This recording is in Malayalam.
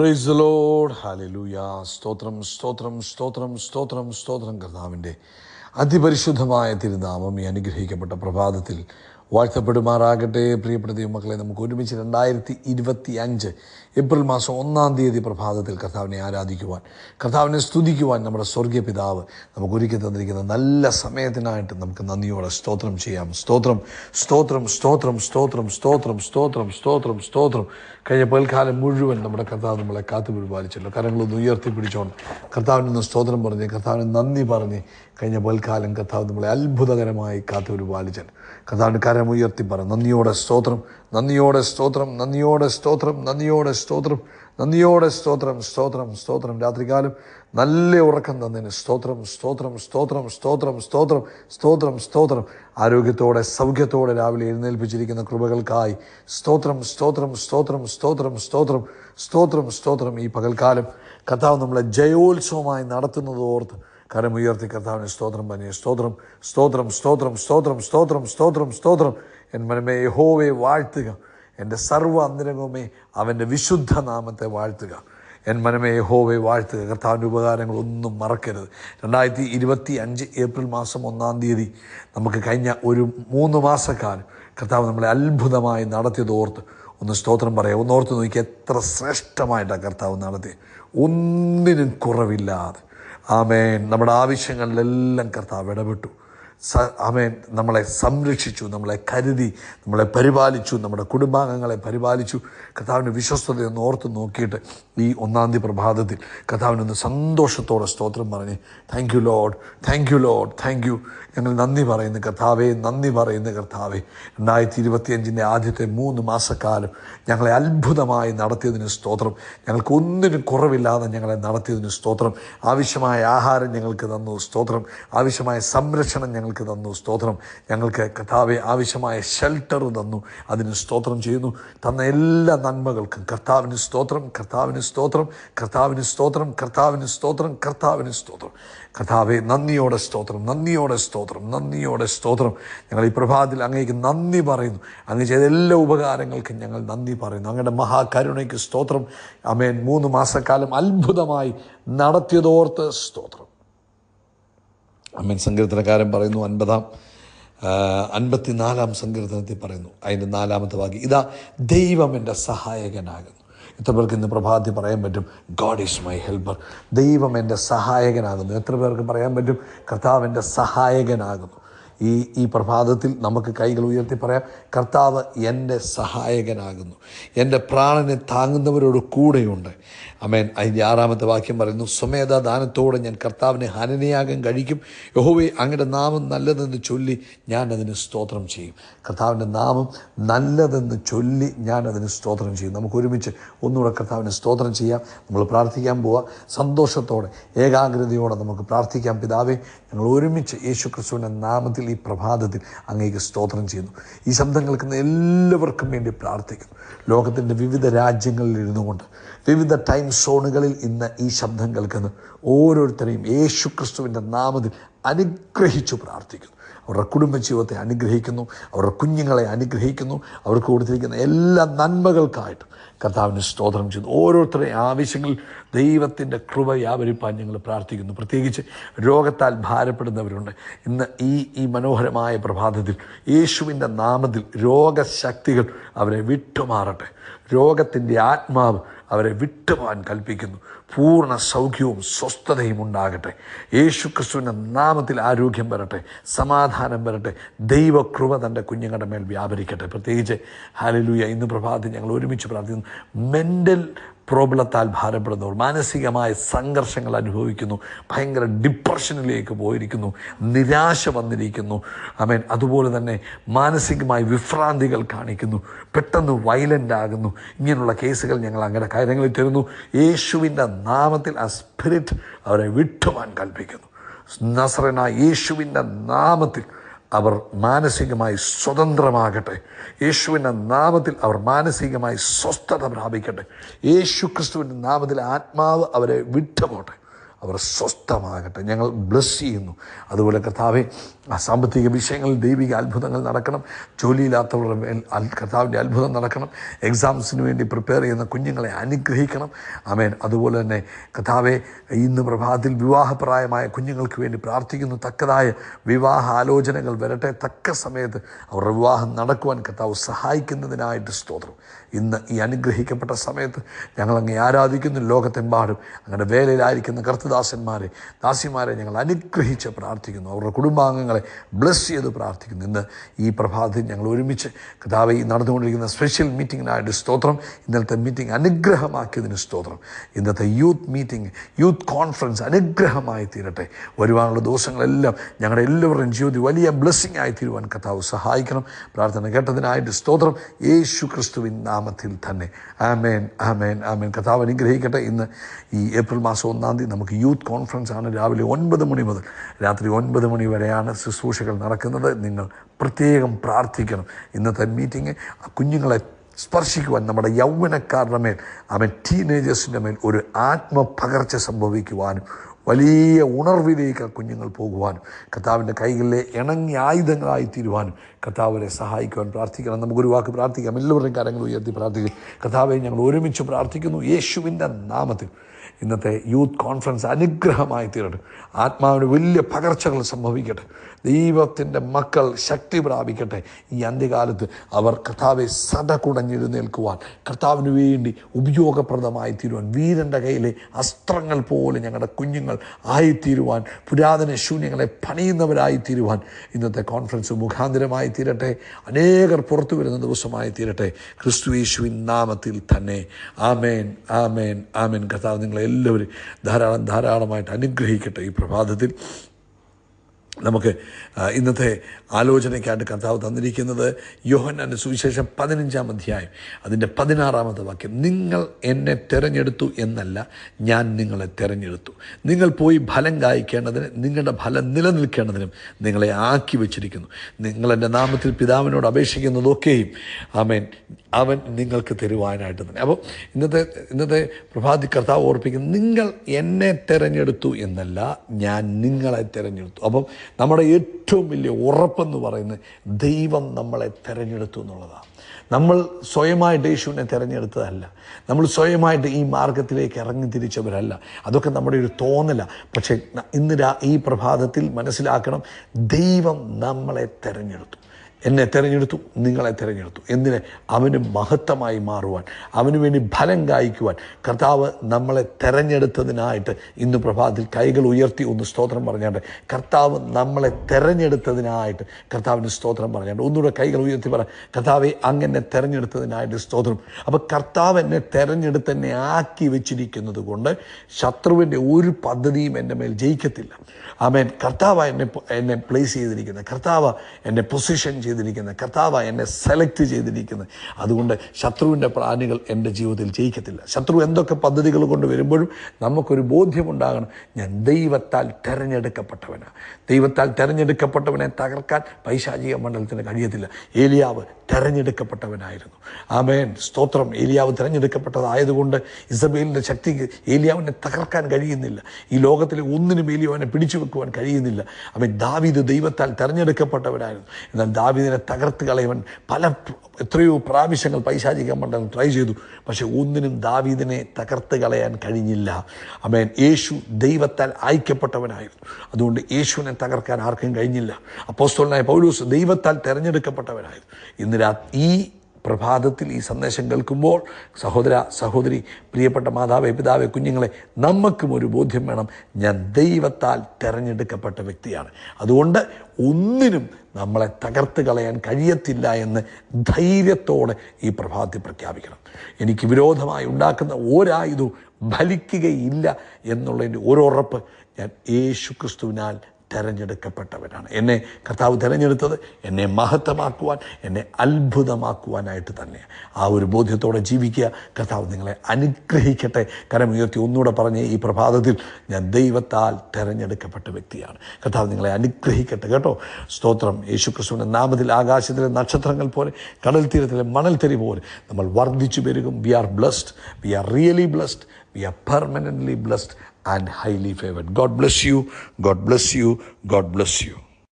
പ്രൈസ് ലോഡ് ഹാലലൂയ സ്തോത്രം സ്തോത്രം സ്തോത്രം സ്തോത്രം സ്തോത്രം കർത്താവിന്റെ അതിപരിശുദ്ധമായ തിരുനാമം ഈ അനുഗ്രഹിക്കപ്പെട്ട പ്രഭാതത്തിൽ വാഴ്ത്തപ്പെടുമാറാകട്ടെ. പ്രിയപ്പെട്ട ദൈവമക്കളെ നമുക്ക് ഒരുമിച്ച് രണ്ടായിരത്തി ഇരുപത്തി അഞ്ച് ഏപ്രിൽ മാസം ഒന്നാം തീയതി പ്രഭാതത്തിൽ കർത്താവിനെ ആരാധിക്കുവാൻ കർത്താവിനെ സ്തുതിക്കുവാൻ നമ്മുടെ സ്വർഗീയ പിതാവ് നമുക്ക് ഒരുക്കി തന്നിരിക്കുന്ന നല്ല സമയത്തിനായിട്ട് നമുക്ക് നന്ദിയോടെ സ്തോത്രം ചെയ്യാം. സ്തോത്രം സ്തോത്രം സ്തോത്രം സ്തോത്രം സ്തോത്രം സ്തോത്രം സ്തോത്രം സ്തോത്രം. കഴിഞ്ഞ പൽക്കാലം മുഴുവൻ നമ്മുടെ കർത്താവ് നമ്മളെ കാത്തു പരിപാലിച്ചല്ലോ കരങ്ങളൊന്ന് ഉയർത്തിപ്പിടിച്ചോണം. കർത്താവിനൊന്ന് സ്തോത്രം പറഞ്ഞ് കർത്താവിന് നന്ദി പറഞ്ഞ് കഴിഞ്ഞ പൽക്കാലം കർത്താവ് നമ്മളെ അത്ഭുതകരമായി കാത്തു ഒരു ബാലചൻ കരം ഉയർത്തി പറ നന്ദിയോടെ സ്തോത്രം നന്ദിയോടെ സ്തോത്രം നന്ദിയോടെ സ്തോത്രം നന്ദിയോടെ സ്തോത്രം നന്ദിയോടെ സ്തോത്രം സ്തോത്രം സ്തോത്രം രാത്രികാലം നല്ല ഉറക്കം തന്നതിന് സ്തോത്രം സ്തോത്രം സ്തോത്രം സ്തോത്രം സ്തോത്രം സ്തോത്രം സ്തോത്രം ആരോഗ്യത്തോടെ സൗഖ്യത്തോടെ രാവിലെ എഴുന്നേൽപ്പിച്ചിരിക്കുന്ന കൃപകൾക്കായി സ്തോത്രം സ്തോത്രം സ്തോത്രം സ്തോത്രം സ്തോത്രം സ്തോത്രം സ്തോത്രം ഈ പകൽക്കാലം കഥാവ് നമ്മളെ ജയോത്സവമായി നടത്തുന്നത് ഓർത്ത് കരമുയർത്തി കർത്താവിന് സ്തോത്രം പറഞ്ഞു സ്തോത്രം സ്തോത്രം സ്തോത്രം സ്തോത്രം സ്തോത്രം സ്തോത്രം സ്തോത്രം. എൻ മനമേ യഹോവെ വാഴ്ത്തുക. എന്റെ സർവ അന്തരംഗമേ അവന്റെ വിശുദ്ധ നാമത്തെ വാഴ്ത്തുക. എൻ മനമേ യഹോവെ വാഴ്ത്തുക. കർത്താവിന്റെ ഉപകാരങ്ങൾ ഒന്നും മറക്കരുത്. രണ്ടായിരത്തി ഇരുപത്തി അഞ്ച് ഏപ്രിൽ മാസം ഒന്നാം തീയതി നമുക്ക് കഴിഞ്ഞ ഒരു മൂന്ന് മാസക്കാലം കർത്താവ് നമ്മളെ അത്ഭുതമായി നടത്തിയത് ഓർത്ത് ഒന്ന് സ്തോത്രം പറയാം. ഒന്ന് ഓർത്ത് നോക്കി എത്ര ശ്രേഷ്ഠമായിട്ടാണ് കർത്താവ് നടത്തി ഒന്നിനും കുറവില്ലാതെ. ആമേൻ. നമ്മുടെ ആവശ്യങ്ങളിലെല്ലാം കർത്താവ് ഇടപെട്ടു. സ ആമേൻ നമ്മളെ സംരക്ഷിച്ചു നമ്മളെ കരുതി നമ്മളെ പരിപാലിച്ചു നമ്മുടെ കുടുംബാംഗങ്ങളെ പരിപാലിച്ചു. കഥാവിന്റെ വിശ്വസ്തതയൊന്ന് ഓർത്ത് നോക്കിയിട്ട് ഈ ഒന്നാം തീയതി പ്രഭാതത്തിൽ കഥാവിനൊന്ന് സന്തോഷത്തോടെ സ്തോത്രം പറഞ്ഞ് thank you Lord thank you Lord thank you ഞങ്ങൾ നന്ദി പറയുന്ന കർത്താവേ നന്ദി പറയുന്ന കർത്താവേ. രണ്ടായിരത്തി ഇരുപത്തിയഞ്ചിന്റെ ആദ്യത്തെ മൂന്ന് മാസക്കാലം ഞങ്ങളെ അത്ഭുതമായി നടത്തിയതിന് സ്തോത്രം. ഞങ്ങൾക്ക് ഒന്നിനും കുറവില്ലാതെ ഞങ്ങളെ നടത്തിയതിന് സ്തോത്രം. ആവശ്യമായ ആഹാരം ഞങ്ങൾക്ക് തന്നു സ്തോത്രം. ആവശ്യമായ സംരക്ഷണം ഞങ്ങൾക്ക് തന്നു. സ്തോത്രം. ഞങ്ങൾക്ക് കർത്താവെ ആവശ്യമായ ഷെൽട്ടർ തന്നു. അതിന് സ്തോത്രം ചെയ്യുന്നു. തന്ന എല്ലാ നന്മകൾക്കും കർത്താവിന് സ്തോത്രം കർത്താവിന് സ്തോത്രം കർത്താവിന് സ്തോത്രം കർത്താവിന് സ്തോത്രം കർത്താവിന് സ്തോത്രം. കർത്താവെ നന്ദിയോടെ സ്തോത്രം നന്ദിയോടെ സ്തോത്രം നന്ദിയോടെ സ്തോത്രം. ഞങ്ങൾ ഈ പ്രഭാതത്തിൽ അങ്ങേക്ക് നന്ദി പറയുന്നു. അങ്ങ് ചെയ്ത എല്ലാ ഉപകാരങ്ങൾക്കും ഞങ്ങൾ നന്ദി പറയുന്നു. അങ്ങയുടെ മഹാകരുണയ്ക്ക് സ്തോത്രം. അമേൻ മൂന്ന് മാസക്കാലം അത്ഭുതമായി നടത്തിയതോർത്ത് സ്തോത്രം. അമ്മൻ സങ്കീർത്തനക്കാരൻ പറയുന്നു അൻപതാം അൻപത്തിനാലാം സങ്കീർത്തനത്തിൽ പറയുന്നു അതിന്റെ നാലാമത്തെ വാക്യം ഇതാ ദൈവം എന്റെ സഹായകനാകുന്നു. എത്ര പേർക്ക് ഇന്ന് പ്രഭാതത്തിൽ പറയാൻ പറ്റും? ഗോഡ് ഈസ് മൈ ഹെൽപ്പർ ദൈവം എന്റെ സഹായകനാകുന്നു. എത്ര പേർക്ക് പറയാൻ പറ്റും? കർത്താവ് എന്റെ സഹായകനാകുന്നു. ഈ ഈ പ്രഭാതത്തിൽ നമുക്ക് കൈകൾ ഉയർത്തി പറയാം കർത്താവ് എന്റെ സഹായകനാകുന്നു. എന്റെ പ്രാണനെ താങ്ങുന്നവരോട് കൂടെയുണ്ട്. അമേൻ അതിന്റെ ആറാമത്തെ വാക്യം പറയുന്നു സ്വമേധ ദാനത്തോടെ ഞാൻ കർത്താവിനെ ഹനനയാകം കഴിക്കും. യഹോവെ അങ്ങയുടെ നാമം നല്ലതെന്ന് ചൊല്ലി ഞാൻ അതിന് സ്തോത്രം ചെയ്യും. കർത്താവിന്റെ നാമം നല്ലതെന്ന് ചൊല്ലി ഞാൻ അതിന് സ്തോത്രം ചെയ്യും. നമുക്ക് ഒരുമിച്ച് ഒന്നുകൂടെ കർത്താവിനെ സ്തോത്രം ചെയ്യാം. നമ്മൾ പ്രാർത്ഥിക്കാൻ പോവുക സന്തോഷത്തോടെ ഏകാഗ്രതയോടെ നമുക്ക് പ്രാർത്ഥിക്കാം. പിതാവേ ഞങ്ങൾ ഒരുമിച്ച് യേശു ക്രിസ്തുവിന്റെ നാമത്തിൽ ഈ പ്രഭാതത്തിൽ അങ്ങേക്ക് സ്തോത്രം ചെയ്യുന്നു. ഈ ശബ്ദം കേൾക്കുന്ന എല്ലാവർക്കും വേണ്ടി പ്രാർത്ഥിക്കുന്നു. ലോകത്തിന്റെ വിവിധ രാജ്യങ്ങളിൽ ഇരുന്നു കൊണ്ട് വിവിധ ടൈം സോണുകളിൽ ഇന്ന് ഈ ശബ്ദം കേൾക്കുന്ന ഓരോരുത്തരെയും യേശു ക്രിസ്തുവിന്റെ നാമത്തിൽ അനുഗ്രഹിച്ചു പ്രാർത്ഥിക്കുന്നു. അവരുടെ കുടുംബജീവിതത്തെ അനുഗ്രഹിക്കുന്നു അവരുടെ കുഞ്ഞുങ്ങളെ അനുഗ്രഹിക്കുന്നു അവർക്ക് കൊടുത്തിരിക്കുന്ന എല്ലാ നന്മകൾക്കായിട്ട് കർത്താവിന് സ്തോത്രം ചെയ്യുന്നു. ഓരോരുത്തരുടെയും ആവശ്യങ്ങൾ ദൈവത്തിന്റെ കൃപ വ്യാപരിപ്പാൻ ഞങ്ങൾ പ്രാർത്ഥിക്കുന്നു. പ്രത്യേകിച്ച് രോഗത്താൽ ഭാരപ്പെടുന്നവരുണ്ട്. ഇന്ന് ഈ ഈ മനോഹരമായ പ്രഭാതത്തിൽ യേശുവിന്റെ നാമത്തിൽ രോഗശക്തികൾ അവരെ വിട്ടുമാറട്ടെ. രോഗത്തിന്റെ ആത്മാവ് അവരെ വിട്ടുപോകാൻ കൽപ്പിക്കുന്നു. പൂർണ സൗഖ്യവും സ്വസ്ഥതയും ഉണ്ടാകട്ടെ. യേശു ക്രിസ്തുവിന്റെ നാമത്തിൽ ആരോഗ്യം വരട്ടെ. സമാധാനം വരട്ടെ. ദൈവകൃപ തന്റെ കുഞ്ഞുങ്ങളുടെ മേൽ വ്യാപരിക്കട്ടെ. പ്രത്യേകിച്ച് ഹാലലൂയ ഇന്ന് പ്രഭാതത്തിൽ ഞങ്ങൾ ഒരുമിച്ച് പ്രാർത്ഥിക്കുന്നു. മെന്റൽ പ്രോബ്ലത്താൽ ഭാരപ്പെടുന്നവർ മാനസികമായ സംഘർഷങ്ങൾ അനുഭവിക്കുന്നു. ഭയങ്കര ഡിപ്രഷനിലേക്ക് പോയിരിക്കുന്നു. നിരാശ വന്നിരിക്കുന്നു. അമേൻ അതുപോലെ തന്നെ മാനസികമായി വിഭ്രാന്തികൾ കാണിക്കുന്നു. പെട്ടെന്ന് വയലന്റ് ആകുന്നു. ഇങ്ങനെയുള്ള കേസുകൾ ഞങ്ങൾ അങ്ങനെ കാര്യങ്ങളിൽ തരുന്നു. യേശുവിന്റെ നാമത്തിൽ ആ സ്പിരിറ്റ് അവരെ വിട്ടുവാൻ കൽപ്പിക്കുന്നു. നസറന യേശുവിന്റെ നാമത്തിൽ അവർ മാനസികമായി സ്വതന്ത്രമാകട്ടെ. യേശുവിന്റെ നാമത്തിൽ അവർ മാനസികമായി സ്വസ്ഥത പ്രാപിക്കട്ടെ. യേശു ക്രിസ്തുവിന്റെ നാമത്തിൽ ആത്മാവ് അവരെ വിട്ടുപോട്ടെ. അവർ സ്വസ്ഥമാകട്ടെ. ഞങ്ങൾ ബ്ലസ് ചെയ്യുന്നു. അതുപോലെ കർത്താവെ ആ സാമ്പത്തിക വിഷയങ്ങളിൽ ദൈവിക അത്ഭുതങ്ങൾ നടക്കണം. ജോലിയില്ലാത്തവരുടെ മേൽ കർത്താവിന്റെ അത്ഭുതം നടക്കണം. എക്സാംസിന് വേണ്ടി പ്രിപ്പയർ ചെയ്യുന്ന കുഞ്ഞുങ്ങളെ അനുഗ്രഹിക്കണം. ആമേൻ. അതുപോലെ തന്നെ കഥാവെ ഇന്ന് പ്രഭാതത്തിൽ വിവാഹപ്രായമായ കുഞ്ഞുങ്ങൾക്ക് വേണ്ടി പ്രാർത്ഥിക്കുന്നു. തക്കതായ വിവാഹ ആലോചനകൾ വരട്ടെ. തക്ക സമയത്ത് അവരുടെ വിവാഹം നടക്കുവാൻ കർത്താവ് സഹായിക്കുന്നതിനായിട്ട് സ്തോത്രം. ഇന്ന് ഈ അനുഗ്രഹിക്കപ്പെട്ട സമയത്ത് ഞങ്ങൾ അങ്ങ് ആരാധിക്കുന്നു. ലോകത്തെമ്പാടും അങ്ങനെ വേലയിലായിരിക്കുന്ന കർത്തദാസന്മാരെ ദാസിമാരെ ഞങ്ങൾ അനുഗ്രഹിച്ച് പ്രാർത്ഥിക്കുന്നു. അവരുടെ കുടുംബാംഗങ്ങളെ ബ്ലസ് ചെയ്ത് പ്രാർത്ഥിക്കുന്നു. ഇന്ന് ഈ പ്രഭാതത്തിൽ ഞങ്ങൾ ഒരുമിച്ച് കഥാവ് ഈ നടന്നുകൊണ്ടിരിക്കുന്ന സ്പെഷ്യൽ മീറ്റിങ്ങിനായിട്ട് സ്തോത്രം. ഇന്നലത്തെ മീറ്റിംഗ് അനുഗ്രഹമാക്കിയതിന് സ്തോത്രം. ഇന്നത്തെ യൂത്ത് മീറ്റിംഗ് യൂത്ത് കോൺഫറൻസ് അനുഗ്രഹമായി തീരട്ടെ. വരുവാനുള്ള ദിവസങ്ങളെല്ലാം ഞങ്ങളുടെ എല്ലാവരുടെയും ജീവിതത്തിൽ വലിയ ബ്ലെസ്സിങ് ആയി തീരുവാൻ കഥാവ് സഹായിക്കണം. പ്രാർത്ഥന കേട്ടതിനായിട്ട് സ്തോത്രം. യേശു ക്രിസ്തുവിൻ നാമത്തിൽ തന്നെ. ആമേൻ ആമേൻ ആമേൻ. കഥാവ് അനുഗ്രഹിക്കട്ടെ. ഇന്ന് ഈ ഏപ്രിൽ മാസം ഒന്നാം തീയതി നമുക്ക് യൂത്ത് കോൺഫറൻസ് ആണ്. രാവിലെ ഒൻപത് മണി മുതൽ രാത്രി ഒൻപത് മണി വരെയാണ് ശുശ്രൂഷകൾ നടക്കുന്നത് നിങ്ങൾ പ്രത്യേകം പ്രാർത്ഥിക്കണം. ഇന്നത്തെ മീറ്റിംഗ് കുഞ്ഞുങ്ങളെ സ്പർശിക്കുവാൻ നമ്മുടെ യൗവനക്കാരുടെ മേൽ അവൻ ടീനേജേഴ്സിന്റെ മേൽ ഒരു ആത്മപകർച്ച സംഭവിക്കുവാനും വലിയ ഉണർവിലേക്ക് ആ കുഞ്ഞുങ്ങൾ പോകുവാനും കർത്താവിന്റെ കൈകളിലെ ഇണങ്ങി ആയുധങ്ങളായി തീരുവാനും കർത്താവിനെ സഹായിക്കുവാൻ പ്രാർത്ഥിക്കണം. നമുക്കൊരു വാക്ക് പ്രാർത്ഥിക്കാം. എല്ലാവരുടെയും കാര്യങ്ങൾ ഉയർത്തി പ്രാർത്ഥിക്കും. കർത്താവെ ഞങ്ങൾ ഒരുമിച്ച് പ്രാർത്ഥിക്കുന്നു. യേശുവിന്റെ നാമത്തിൽ ഇന്നത്തെ യൂത്ത് കോൺഫറൻസ് അനുഗ്രഹമായി തീരട്ടെ. ആത്മാവിന് വലിയ പകർച്ചകൾ സംഭവിക്കട്ടെ. ദൈവത്തിന്റെ മക്കൾ ശക്തി പ്രാപിക്കട്ടെ. ഈ അന്ത്യകാലത്ത് അവർ കർത്താവെ സടകുടഞ്ഞെഴുന്നേൽക്കുവാൻ കർത്താവിന് വേണ്ടി ഉപയോഗപ്രദമായി തീരുവാൻ വീരന്റെ കയ്യിലെ അസ്ത്രങ്ങൾ പോലെ ഞങ്ങളുടെ കുഞ്ഞുങ്ങൾ ആയിത്തീരുവാൻ പുരാതന ശൂന്യങ്ങളെ പണിയുന്നവരായി തീരുവാൻ ഇന്നത്തെ കോൺഫറൻസ് മുഖാന്തരമായി തീരട്ടെ അനേകർ പുറത്തു വരുന്ന ദിവസമായി തീരട്ടെ ക്രിസ്തു യേശുവിൻ നാമത്തിൽ തന്നെ. ആമേൻ ആമേൻ ആമേൻ. കർത്താവ് നിങ്ങളെല്ലാവരും ധാരാളം ധാരാളമായിട്ട് അനുഗ്രഹിക്കട്ടെ ഈ പ്രഭാതത്തിൽ. നമുക്ക് ഇന്നത്തെ ആലോചനയ്ക്കായിട്ട് കർത്താവ് തന്നിരിക്കുന്നത് യോഹന്നാന്റെ സുവിശേഷം പതിനഞ്ചാം അധ്യായം. അതിന്റെ പതിനാറാമത്തെ വാക്യം നിങ്ങൾ എന്നെ തിരഞ്ഞെടുത്തു എന്നല്ല ഞാൻ നിങ്ങളെ തിരഞ്ഞെടുത്തു. നിങ്ങൾ പോയി ഫലം കായ്ക്കേണ്ടതിന് നിങ്ങളുടെ ഫലം നിലനിൽക്കേണ്ടതിനും നിങ്ങളെ ആക്കി വെച്ചിരിക്കുന്നു. നിങ്ങൾ എന്റെ നാമത്തിൽ പിതാവിനോട് അപേക്ഷിക്കുന്നതൊക്കെയും അവൻ അവൻ നിങ്ങൾക്ക് തരുവാനായിട്ട് തന്നെ. അപ്പോൾ ഇന്നത്തെ ഇന്നത്തെ പ്രഭാതി കർത്താവ് ഓർപ്പിക്കുന്നത് നിങ്ങൾ എന്നെ തിരഞ്ഞെടുത്തു എന്നല്ല ഞാൻ നിങ്ങളെ തിരഞ്ഞെടുത്തു. അപ്പം നമ്മുടെ ഏറ്റവും വലിയ ഉറപ്പെന്ന് പറയുന്നത് ദൈവം നമ്മളെ തിരഞ്ഞെടുത്തു എന്നുള്ളതാണ്. നമ്മൾ സ്വയമായിട്ട് യേശുവിനെ തിരഞ്ഞെടുത്തതല്ല. നമ്മൾ സ്വയമായിട്ട് ഈ മാർഗത്തിലേക്ക് ഇറങ്ങി തിരിച്ചവരല്ല. അതൊക്കെ നമ്മുടെ ഒരു തോന്നല. പക്ഷേ ഇന്ന് ഈ പ്രഭാതത്തിൽ മനസ്സിലാക്കണം ദൈവം നമ്മളെ തിരഞ്ഞെടുത്തു. എന്നെ തിരഞ്ഞെടുത്തു നിങ്ങളെ തിരഞ്ഞെടുത്തു. എന്തിന്? അവന് മഹത്വമായി മാറുവാൻ അവന് വേണ്ടി ഫലം കായ്ക്കുവാൻ. കർത്താവ് നമ്മളെ തിരഞ്ഞെടുത്തതിനായിട്ട് ഇന്ന് പ്രഭാതത്തിൽ കൈകൾ ഉയർത്തി ഒന്ന് സ്തോത്രം പറഞ്ഞാണ്ട് കർത്താവ് നമ്മളെ തിരഞ്ഞെടുത്തതിനായിട്ട് കർത്താവിന് സ്തോത്രം പറഞ്ഞാണ്ട് ഒന്നുകൂടെ കൈകൾ ഉയർത്തി പറ. കർത്താവെ അങ്ങനെ തിരഞ്ഞെടുത്തതിനായിട്ട് സ്തോത്രം. അപ്പോൾ കർത്താവ് എന്നെ തിരഞ്ഞെടുത്ത് എന്നെ ആക്കി വെച്ചിരിക്കുന്നത് കൊണ്ട് ശത്രുവിന്റെ ഒരു പദ്ധതിയും എന്റെ മേൽ ജയിക്കത്തില്ല. ആമേൻ. കർത്താവ് എന്നെ എന്നെ പ്ലേസ് ചെയ്തിരിക്കുന്നത്. കർത്താവ് എന്നെ പൊസിഷൻ ചെയ്തിരിക്കുന്നത്. കർത്താവ് എന്നെ സെലക്ട് ചെയ്തിരിക്കുന്നത്. അതുകൊണ്ട് ശത്രുവിന്റെ പ്രാണികൾ എന്റെ ജീവിതത്തിൽ ജയിക്കത്തില്ല. ശത്രു എന്തൊക്കെ പദ്ധതികൾ കൊണ്ട് വരുമ്പോഴും നമുക്കൊരു ബോധ്യമുണ്ടാകണം. ഞാൻ ദൈവത്താൽ തിരഞ്ഞെടുക്കപ്പെട്ടവനാണ് ദൈവത്താൽ തിരഞ്ഞെടുക്കപ്പെട്ടവനെ തകർക്കാൻ പൈശാചിക മണ്ഡലത്തിന് കഴിയത്തില്ല. ഏലിയാവ് തിരഞ്ഞെടുക്കപ്പെട്ടവനായിരുന്നു. ആമേൻ. സ്തോത്രം. ഏലിയാവ് തിരഞ്ഞെടുക്കപ്പെട്ടതായതുകൊണ്ട് ഇസബേലിന്റെ ശക്തിക്ക് ഏലിയാവിനെ തകർക്കാൻ കഴിയുന്നില്ല. ഈ ലോകത്തിലെ ഒന്നിനും ഏലിയാവിനെ പിടിച്ചു വെക്കുവാൻ കഴിയുന്നില്ല. അവൻ ദാവീദ് ദൈവത്താൽ തിരഞ്ഞെടുക്കപ്പെട്ടവനായിരുന്നു. എന്നാൽ ദാവീദിനെ തകർത്ത് കളയവൻ പല എത്രയോ പ്രാവശ്യങ്ങൾ പൈശാചിക മണ്ഡലം ട്രൈ ചെയ്തു. പക്ഷെ ഒന്നിനും ദാവീദിനെ തകർത്ത് കളയാൻ കഴിഞ്ഞില്ല. അമേൻ യേശു ദൈവത്താൽ അയക്കപ്പെട്ടവനായിരുന്നു അതുകൊണ്ട് യേശുവിനെ തകർക്കാൻ ആർക്കും കഴിഞ്ഞില്ല. അപ്പോസ്തലനായ പൗലൂസ് ദൈവത്താൽ തിരഞ്ഞെടുക്കപ്പെട്ടവനായിരുന്നു. ഇന്ന് രാ ഈ പ്രഭാതത്തിൽ ഈ സന്ദേശം കേൾക്കുമ്പോൾ സഹോദര സഹോദരി പ്രിയപ്പെട്ട മാതാവേ പിതാവേ കുഞ്ഞുങ്ങളെ നമുക്കും ഒരു ബോധ്യം വേണം. ഞാൻ ദൈവത്താൽ തിരഞ്ഞെടുക്കപ്പെട്ട വ്യക്തിയാണ്. അതുകൊണ്ട് ഒന്നിനും നമ്മളെ തകർത്ത് കളയാൻ കഴിയത്തില്ല എന്ന് ധൈര്യത്തോടെ ഈ പ്രഭാതത്തിൽ പ്രഖ്യാപിക്കണം. എനിക്ക് വിരോധമായി ഉണ്ടാക്കുന്ന ഒരായുധവും ഫലിക്കുകയില്ല എന്നുള്ളതിന്റെ ഒരു ഉറപ്പ് ഞാൻ യേശു ക്രിസ്തുവിനാൽ തിരഞ്ഞെടുക്കപ്പെട്ടവനാണ് എന്നെ കർത്താവ് തിരഞ്ഞെടുത്തത് എന്നെ മഹത്വമാക്കുവാൻ എന്നെ അത്ഭുതമാക്കുവാനായിട്ട് തന്നെയാണ് ആ ഒരു ബോധ്യത്തോടെ ജീവിക്കുക. കർത്താവ് നിങ്ങളെ അനുഗ്രഹിക്കട്ടെ. കരമുയർത്തി ഒന്നുകൂടെ പറഞ്ഞ് ഈ പ്രഭാതത്തിൽ ഞാൻ ദൈവത്താൽ തിരഞ്ഞെടുക്കപ്പെട്ട വ്യക്തിയാണ്. കർത്താവ് നിങ്ങളെ അനുഗ്രഹിക്കട്ടെ കേട്ടോ. സ്തോത്രം. യേശുക്രിസ്തുവിന്റെ നാമത്തിൽ ആകാശത്തിലെ നക്ഷത്രങ്ങൾ പോലെ കടൽ തീരത്തിലെ മണൽ മണൽത്തരി പോലെ നമ്മൾ വർദ്ധിച്ചു പെരുകും. We are blessed we are really blessed we are permanently blessed and highly favored. God bless you. God bless you. God bless you.